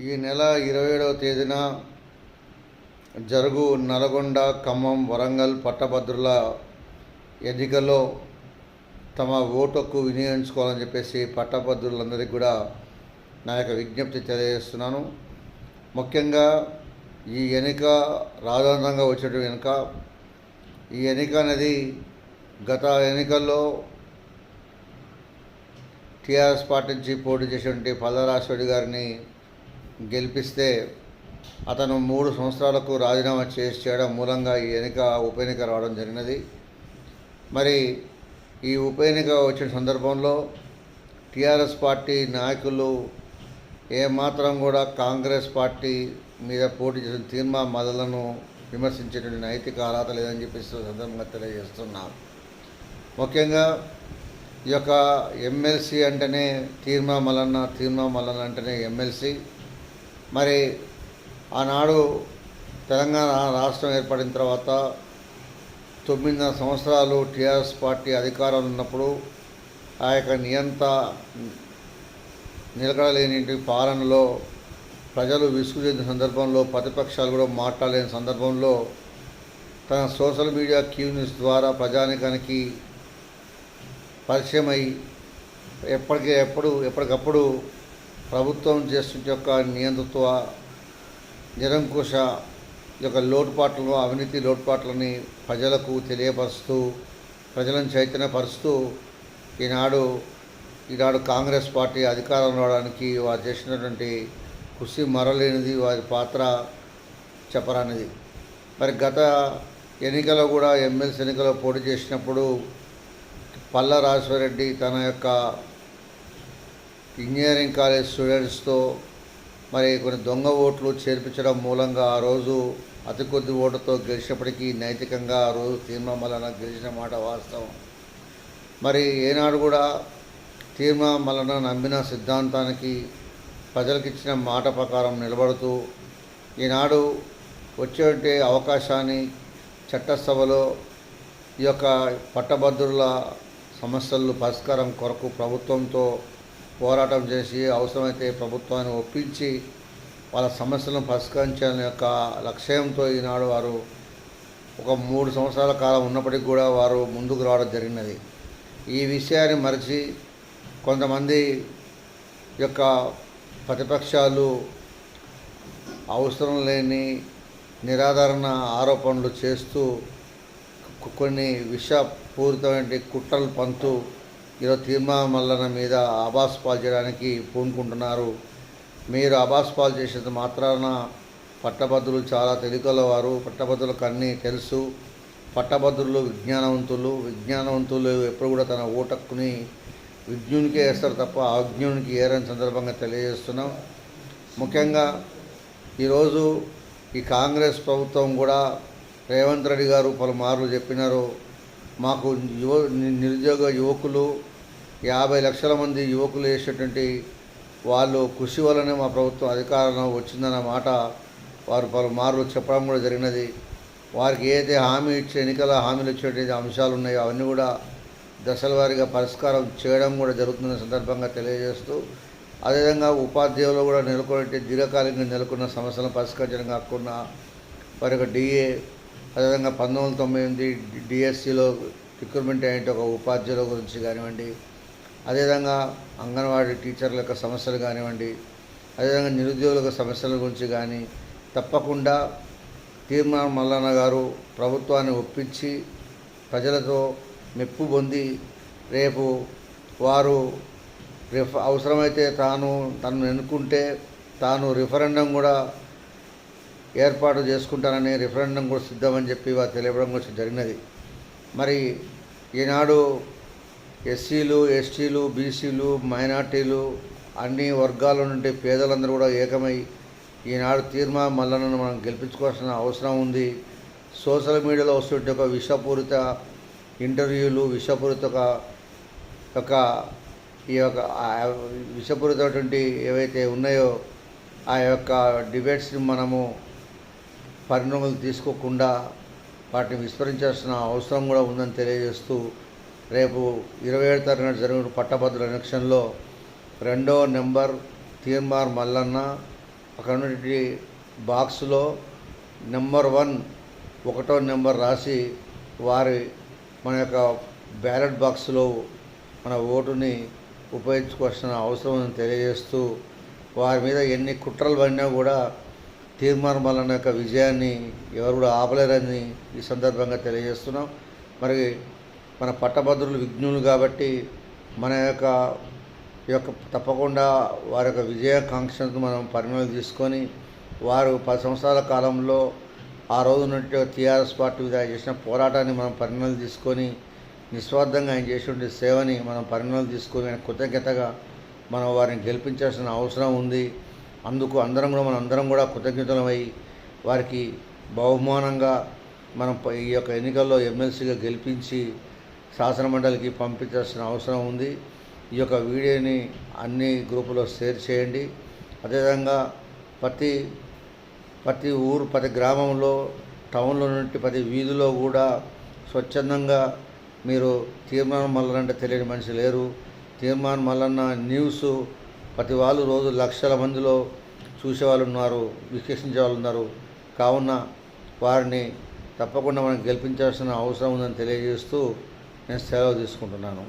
ఈ నెల ఇరవై ఏడవ తేదీన జరుగు నల్గొండ ఖమ్మం వరంగల్ పట్టభద్రుల ఎన్నికల్లో తమ ఓటుకు వినియోగించుకోవాలని చెప్పేసి పట్టభద్రులందరికీ కూడా నా యొక్క విజ్ఞప్తి తెలియజేస్తున్నాను. ముఖ్యంగా ఈ ఎన్నిక రాజాంతంగా వచ్చేటువంటి వెనుక ఈ ఎన్నిక అనేది గత ఎన్నికల్లో టీఆర్ఎస్ పార్టీ నుంచి పోటీ చేసినటువంటి పల్లరాశ్వడి గారిని గెలిపిస్తే అతను మూడు సంవత్సరాలకు రాజీనామా చేసి చేయడం మూలంగా ఈ ఎన్నిక ఉప ఎన్నిక రావడం జరిగినది. మరి ఈ ఉప ఎన్నిక వచ్చిన సందర్భంలో టీఆర్ఎస్ పార్టీ నాయకులు ఏమాత్రం కూడా కాంగ్రెస్ పార్టీ మీద పోటీ చేసిన తీర్మా మదలను విమర్శించేటువంటి నైతిక అర్హత లేదని చెప్పేసి సందర్భంగా తెలియజేస్తున్నారు ముఖ్యంగా ఈ యొక్క ఎమ్మెల్సీ అంటేనే తీర్మా మల్లన్న తీర్మా మల్లన్న అంటేనే ఎమ్మెల్సీ. మరి ఆనాడు తెలంగాణ రాష్ట్రం ఏర్పడిన తర్వాత తొమ్మిదిన్నర సంవత్సరాలు టీఆర్ఎస్ పార్టీ అధికారంలో ఉన్నప్పుడు ఆ యొక్క నియంత నిలకడలేని పాలనలో ప్రజలు విసుగు చెందిన సందర్భంలో ప్రతిపక్షాలు కూడా మాట్లాడలేని సందర్భంలో తన సోషల్ మీడియా క్యూ న్యూస్ ద్వారా ప్రజానికానికి పరిచయమై అయి ఎప్పటికే ఎప్పుడు ఎప్పటికప్పుడు ప్రభుత్వం చేస్తున్న యొక్క నియంతృత్వ నిరంకుశ యొక్క లోటుపాట్లను అవినీతి లోటుపాట్లని ప్రజలకు తెలియపరుస్తూ ప్రజలను చైతన్యపరుస్తూ ఈనాడు ఈనాడు కాంగ్రెస్ పార్టీ అధికారం రావడానికి వారు చేసినటువంటి కృషి మరలేనిది వారి పాత్ర చెప్పరానిది. మరి గత ఎన్నికలో కూడా ఎమ్మెల్సీ ఎన్నికలో పోటీ చేసినప్పుడు పల్ల రాజశేఖరరెడ్డి తన యొక్క ఇంజనీరింగ్ కాలేజ్ స్టూడెంట్స్తో మరి కొన్ని దొంగ ఓట్లు చేర్పించడం మూలంగా ఆ రోజు అతి కొద్ది ఓటుతో గెలిచినప్పటికీ నైతికంగా ఆ రోజు తీర్మామలన గెలిచిన మాట వాస్తవం. మరి ఏనాడు కూడా తీర్మామలన నమ్మిన సిద్ధాంతానికి ప్రజలకిచ్చిన మాట ప్రకారం నిలబడుతూ ఈనాడు వచ్చే అవకాశాన్ని చట్టసభలో ఈ యొక్క పట్టభద్రుల సమస్యలు పరిష్కారం కొరకు ప్రభుత్వంతో పోరాటం చేసి అవసరమైతే ప్రభుత్వాన్ని ఒప్పించి వాళ్ళ సమస్యలను పరిష్కరించాలని యొక్క లక్ష్యంతో ఈనాడు వారు ఒక మూడు సంవత్సరాల కాలం ఉన్నప్పటికీ కూడా వారు ముందుకు రావడం జరిగినది. ఈ విషయాన్ని మరిచి కొంతమంది యొక్క ప్రతిపక్షాలు అవసరం లేని నిరాధారణ ఆరోపణలు చేస్తూ కొన్ని విషపూరితమైన కుట్రలు పంతు ఈరోజు తీర్మా మల్లన మీద ఆభాస్ పాలు చేయడానికి పూనుకుంటున్నారు. మీరు ఆభాస్ పాలు చేసినంత మాత్రాన పట్టభద్రులు చాలా తెలికలవారు. పట్టభద్రులకు అన్నీ తెలుసు. పట్టభద్రులు విజ్ఞానవంతులు. విజ్ఞానవంతులు ఎప్పుడు కూడా తన ఓటక్కుని విజ్ఞునికే వేస్తారు తప్ప అజ్ఞునికి ఏరని సందర్భంగా తెలియజేస్తున్నాం. ముఖ్యంగా ఈరోజు ఈ కాంగ్రెస్ ప్రభుత్వం కూడా రేవంత్ రెడ్డి గారు పలుమార్లు చెప్పినారు. మాకు యువ నిరుద్యోగ యువకులు యాభై లక్షల మంది యువకులు వేసేటువంటి వాళ్ళు కృషి వల్లనే మా ప్రభుత్వం అధికారంలో వచ్చిందన్న మాట వారు పలుమార్లు చెప్పడం కూడా జరిగినది. వారికి ఏదైతే హామీ ఇచ్చే ఎన్నికల హామీలు ఇచ్చేటువంటి అంశాలు ఉన్నాయో అవన్నీ కూడా దశల వారీగా పరిష్కారం చేయడం కూడా జరుగుతున్న సందర్భంగా తెలియజేస్తూ అదేవిధంగా ఉపాధ్యాయులు కూడా నెలకొనే దీర్ఘకాలికంగా నెలకొన్న సమస్యలను పరిష్కరించడం కాకుండా వారి యొక్క డిఏ అదేవిధంగా పంతొమ్మిది వందల తొంభై ఎనిమిది డిఎస్సిలో రిక్రూట్మెంట్ అయిన ఒక ఉపాధ్యాయుల గురించి కానివ్వండి అదేవిధంగా అంగన్వాడీ టీచర్ల యొక్క సమస్యలు కానివ్వండి అదేవిధంగా నిరుద్యోగుల సమస్యల గురించి కానీ తప్పకుండా తీర్మానం మల్లన్న గారు ప్రభుత్వాన్ని ఒప్పించి ప్రజలతో మెప్పు పొంది రేపు వారు రిఫ అవసరమైతే తాను తను ఎన్నుకుంటే తాను రిఫరెండం కూడా ఏర్పాటు చేసుకుంటానని రిఫరెండం కూడా సిద్ధమని చెప్పి వారు తెలియడం కూడా జరిగినది. మరి ఈనాడు ఎస్సీలు ఎస్టీలు బీసీలు మైనార్టీలు అన్ని వర్గాల నుండి పేదలందరూ కూడా ఏకమై ఈనాడు తీర్మా మల్లనను మనం గెలిపించుకోవాల్సిన అవసరం ఉంది. సోషల్ మీడియాలో వస్తుంటే ఒక విషపూరిత ఇంటర్వ్యూలు విషపూరిత ఒక యొక్క ఈ యొక్క విషపూరితటువంటి విషపూరితమైనటువంటి ఏవైతే ఉన్నాయో ఆ యొక్క డిబేట్స్ని మనము పరిణామాలు తీసుకోకుండా వాటిని విస్మరించాల్సిన అవసరం కూడా ఉందని తెలియజేస్తూ రేపు ఇరవై ఏడు తారీఖున జరిగిన పట్టభద్రుల ఎలక్షన్లో రెండో నెంబర్ తీర్మార్ మల్లన్న అక్కడ ఉన్నటువంటి బాక్స్లో నెంబర్ వన్ ఒకటో నెంబర్ రాసి వారి మన యొక్క బ్యాలెట్ బాక్స్లో మన ఓటుని ఉపయోగించుకోవాల్సిన అవసరం తెలియజేస్తూ వారి మీద ఎన్ని కుట్రలు పడినా కూడా తీర్మానం వలన యొక్క విజయాన్ని ఎవరు కూడా ఆపలేరని ఈ సందర్భంగా తెలియజేస్తున్నాం. మరి మన పట్టభద్రులు విజ్ఞులు కాబట్టి మన యొక్క యొక్క తప్పకుండా వారి యొక్క విజయాకాంక్షను మనం పరిమళం తీసుకొని వారు పది సంవత్సరాల కాలంలో ఆ రోజు నుండి టీఆర్ఎస్ పార్టీ మీద ఆయన చేసిన పోరాటాన్ని మనం పరిమళం తీసుకొని నిస్వార్థంగా ఆయన చేసినటువంటి సేవని మనం పరిమళం తీసుకొని ఆయన కృతజ్ఞతగా మనం వారిని గెలిపించాల్సిన అవసరం ఉంది. అందుకు అందరం కూడా మనం అందరం కూడా కృతజ్ఞతలమై వారికి బహుమానంగా మనం ఈ యొక్క ఎన్నికల్లో ఎమ్మెల్సీగా గెలిపించి శాసనమండలికి పంపించాల్సిన అవసరం ఉంది. ఈ యొక్క వీడియోని అన్ని గ్రూపులో షేర్ చేయండి. అదేవిధంగా ప్రతి ప్రతి ఊరు ప్రతి గ్రామంలో టౌన్లో నుండి ప్రతి వీధిలో కూడా స్వచ్ఛందంగా మీరు తీర్మానం మల్లనంటే తెలియని మనిషి లేరు. తీర్మానం మల్లన్న న్యూస్ ప్రతి వాళ్ళు రోజు లక్షల మందిలో చూసేవాళ్ళు ఉన్నారు విశ్లేషించే వాళ్ళు ఉన్నారు. కావున వారిని తప్పకుండా మనం గెలిపించాల్సిన అవసరం ఉందని తెలియజేస్తూ నేను సెలవు తీసుకుంటున్నాను